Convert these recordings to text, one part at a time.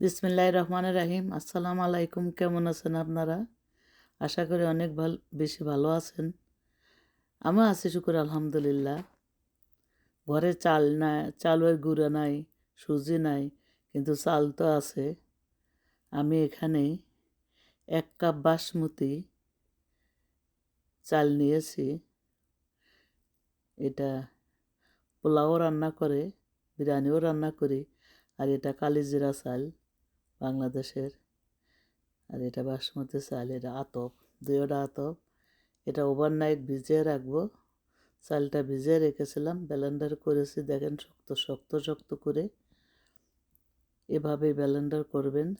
বিসমিল্লাহ রহমান রাহিম। আসসালামু আলাইকুম কেমন আছেন আপনারা? আশা করি অনেক ভালো, বেশি ভালো আছেন। আমিও আছি, শুকুর, আলহামদুলিল্লাহ। ঘরে চাল নাই, চালের গুঁড়া নাই, সুজি নাই, কিন্তু চাল তো আছে। আমি এখানে এক কাপ বাসমতি চাল নিয়েছি। এটা পোলাও রান্না করে, বিরিয়ানিও রান্না করি, আর এটা কালিজিরা চাল। বাংলাদেশের। আর এটা বাসমতি চাল, এটা আতপ দুইটা আতপ। এটা ওভারনাইট ভিজিয়ে রাখব। চালটা ভিজিয়ে রেখেছিলাম ব্যালেন্ডার করেছি, দেখেন শক্ত শক্ত শক্ত করে। এভাবে ব্যালেন্ডার করবেন।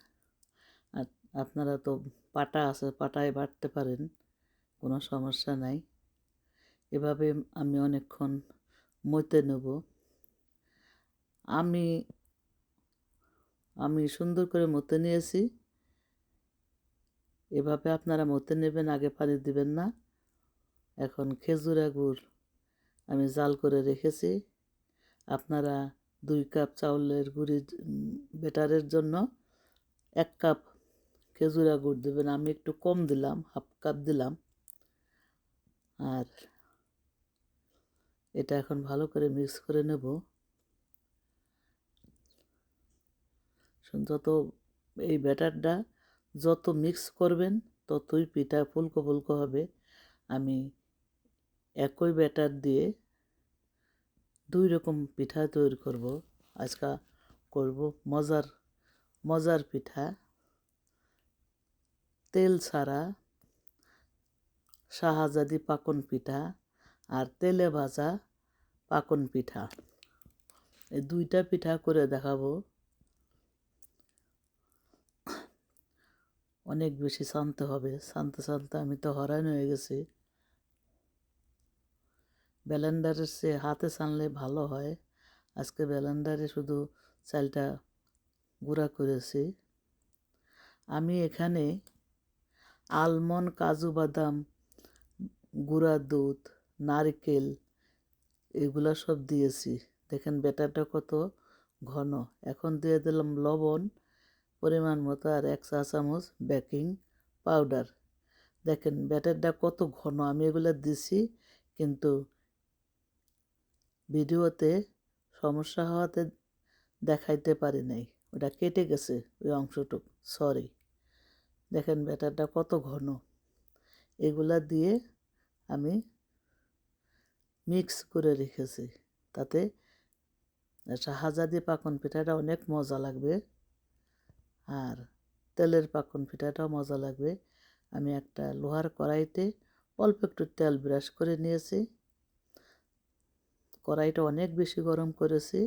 আর আপনারা তো পাটা আছে, পাটায় বাটতে পারেন, কোনো সমস্যা নাই। এভাবে আমি অনেকক্ষণ মতে নেব। আমি আমি সুন্দর করে মতে নিয়েছি। এভাবে আপনারা মতে নেবেন, আগে পানি দিবেন না। এখন খেজুরা গুড় আমি জাল করে রেখেছি। আপনারা দুই কাপ চাউলের গুড়ি বেটারের জন্য এক কাপ খেজুরা গুড় দেবেন। আমি একটু কম দিলাম, হাফ কাপ দিলাম। আর এটা এখন ভালো করে মিক্স করে নেব। যত এই ব্যাটারটা যত মিক্স করবেন, ততই পিঠা ফুলকো ফুলকো হবে। আমি একই ব্যাটার দিয়ে দুই রকম পিঠা তৈরি করব। আজকা করব মজার মজার পিঠা। তেল ছাড়া শাহজাদি পাকন পিঠা আর তেলে ভাজা পাকন পিঠা। এই দুইটা পিঠা করে দেখাবো। অনেক বেশি শান্ত হবে। শান্ত শান্ত, আমি তো হরান হয়ে গেছি। ব্যালেন্ডারের সে হাতে ছানলে ভালো হয়। আজকে ব্যালেন্ডারে শুধু চালটা গুঁড়া করেছি। আমি এখানে আলমন্ড, কাজু বাদাম, গুঁড়া দুধ, নারকেল এগুলো সব দিয়েছি। দেখেন ব্যাটারটা কত ঘন। এখন দিয়ে দিলাম লবণ। পরিমাণ মতো আর এক চা চামচ বেকিং পাউডার। দেখেন, ব্যাটারটা কত ঘন, আমি এগুলো দিছি, কিন্তু ভিডিওতে সমস্যা হওয়াতে দেখাইতে পারি নাই। ওটা কেটে গেছে ওই অংশটুক সরি দেখেন, ব্যাটারটা কত ঘন। এগুলা দিয়ে আমি মিক্স করে রেখেছি, তাতে শাহজাদি পাকন পিঠাটা অনেক মজা লাগবে। আর তেলের পাকন পিঠাটাও মজা লাগবে। আমি একটা লোহার কড়াইতে অল্প একটু তেল ব্রাশ করে নিয়েছি। কড়াইটা অনেক বেশি গরম করেছি।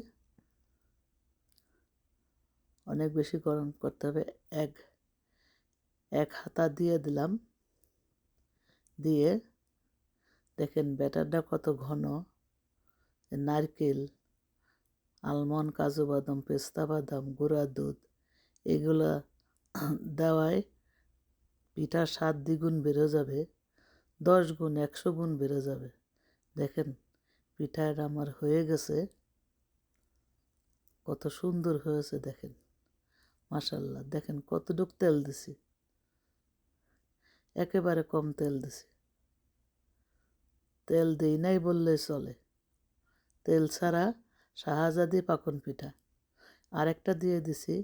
অনেক বেশি গরম করতে হবে। এক এক হাতা দিয়ে দিলাম। দিয়ে দেখেন ব্যাটারটা কত ঘন। নারকেল, আলমন্ড, কাজু বাদাম, পেস্তা বাদাম, গুঁড়া দুধ এগুলো দেওয়ায় পিঠার স্বাদ দ্বিগুণ বেড়ে যাবে, দশ গুণ, একশো গুণ বেড়ে যাবে। দেখেন, পিঠাটা আমার হয়ে গেছে। কত সুন্দর হয়েছে, দেখেন। মাসাল্লাহ দেখেন কতটুক তেল দিছি। একেবারে কম তেল দিছি। তেল দিই নাই বললেই চলে। তেল ছাড়া শাহজাদি পাকন পিঠা। আরেকটা দিয়ে দিছি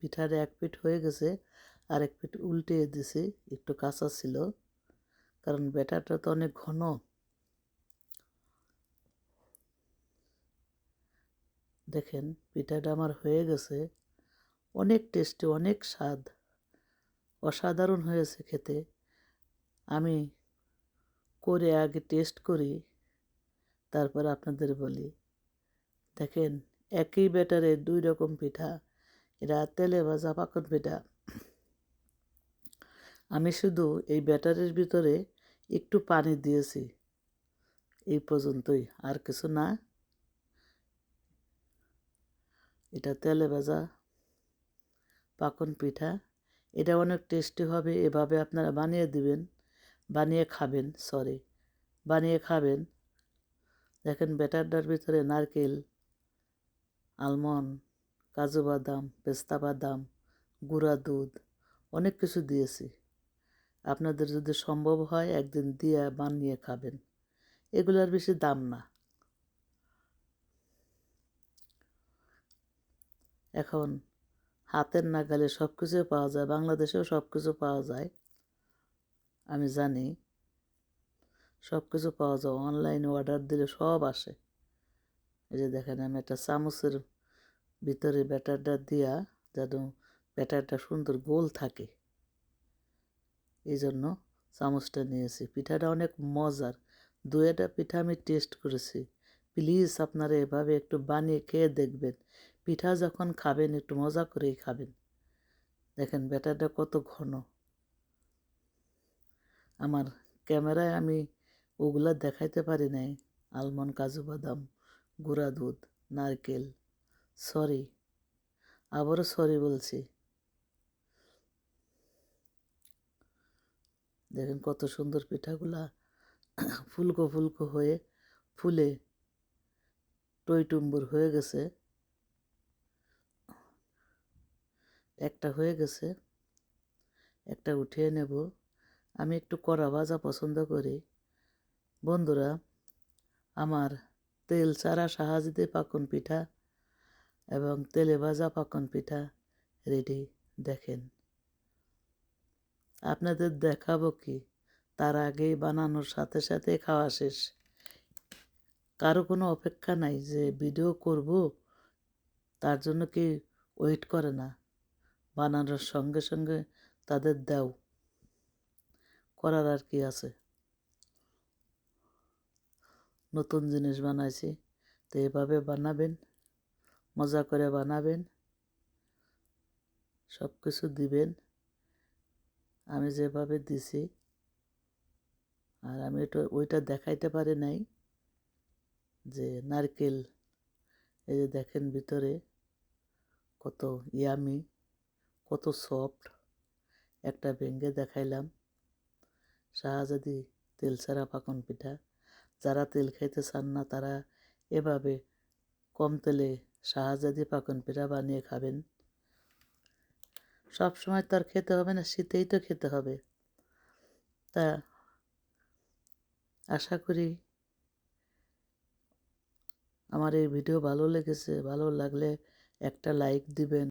পিঠার এক পিঠ হয়ে গেছে, আর এক পিঠ উল্টে দিছি, একটু কাঁচা ছিল। কারণ ব্যাটারটা তো অনেক ঘন। দেখেন, পিঠাটা আমার হয়ে গেছে। অনেক টেস্টি, অনেক স্বাদ। অসাধারণ হয়েছে খেতে। আমি করে আগে টেস্ট করি, তারপর আপনাদের বলি। দেখেন, একই ব্যাটারে দুই রকম পিঠা। এটা তেলে ভাজা পাকন পিঠা। আমি শুধু এই ব্যাটারের ভিতরে একটু পানি দিয়েছি। এই পর্যন্তই, আর কিছু না। এটা তেলে ভাজা পাকন পিঠা। এটা অনেক টেস্টি হবে, এভাবে আপনারা বানিয়ে দিবেন, বানিয়ে খাবেন সরি বানিয়ে খাবেন। দেখেন ব্যাটারটার ভিতরে নারকেল, আলমন্ড কাজু বাদাম, পেস্তা বাদাম, গুঁড়া দুধ, অনেক কিছু দিয়েছি। আপনাদের যদি সম্ভব হয়, একদিন দিয়ে বানিয়ে খাবেন। এগুলোর বেশি দাম না। এখন হাতের নাগালে সব কিছু পাওয়া যায়, বাংলাদেশেও সব কিছু পাওয়া যায়। আমি জানি সব কিছু পাওয়া যায়, অনলাইনে অর্ডার দিলে সব আসে। এই যে দেখেন, আমি একটা চামচের ভিতরে ব্যাটারটা দিয়া যেন ব্যাটারটা সুন্দর গোল থাকে। এই জন্য চামচটা নিয়েছি। পিঠাটা অনেক মজার। দু একটা পিঠা আমি টেস্ট করেছি। প্লিজ আপনারা এভাবে একটু বানিয়ে খেয়ে দেখবেন। পিঠা যখন খাবেন, একটু মজা করেই খাবেন। দেখেন ব্যাটারটা কত ঘন। আমার ক্যামেরায় আমি ওগুলা দেখাইতে পারি নাই। আলমন্ড, কাজু বাদাম, গুঁড়া দুধ, নারকেল। সরি, আবারও সরি বলছি। দেখেন কত সুন্দর পিঠাগুলা ফুলকো ফুলকো হয়ে ফুলে টইটুম্বুর হয়ে গেছে। একটা হয়ে গেছে, একটা উঠিয়ে নেব। আমি একটু কড়া ভাজা পছন্দ করি। বন্ধুরা, আমার তেল ছাড়া সাহায্যে পাকন পিঠা এবং তেলে ভাজা পাকন পিঠা রেডি দেখেন। আপনাদের দেখাবো কি? তার আগেই বানানোর সাথে সাথে খাওয়া শেষ। কারও কোনো অপেক্ষা নাই যে ভিডিও করব, তার জন্য কি ওয়েট করে না? বানানোর সঙ্গে সঙ্গে তাদের দাও। করার আর কি আছে? নতুন জিনিস বানাইছি, তো এভাবে বানাবেন। মজা করে বানাবেন সব কিছু দিবেন। আমি যেভাবে দিছি, আর আমি এটা ওইটা দেখাইতে পারি নাই যে নারকেল, এই যে দেখেন ভিতরে কত ইয়ামি, কত সফট। একটা ভেঙ্গে দেখাইলাম, শাহজাদি তেল ছাড়া পাকন পিঠা। যারা তেল খাইতে চান না, তারা এভাবে কম তেলে শাহজাদি পাকন পিঠা বানিয়ে খাবেন। সব সময় তো আর খেতে হবে না, শীতেই তো খেতে হবে। তা আশা করি আমার এই ভিডিও ভালো লেগেছে, ভালো লাগলে একটা লাইক দিবেন।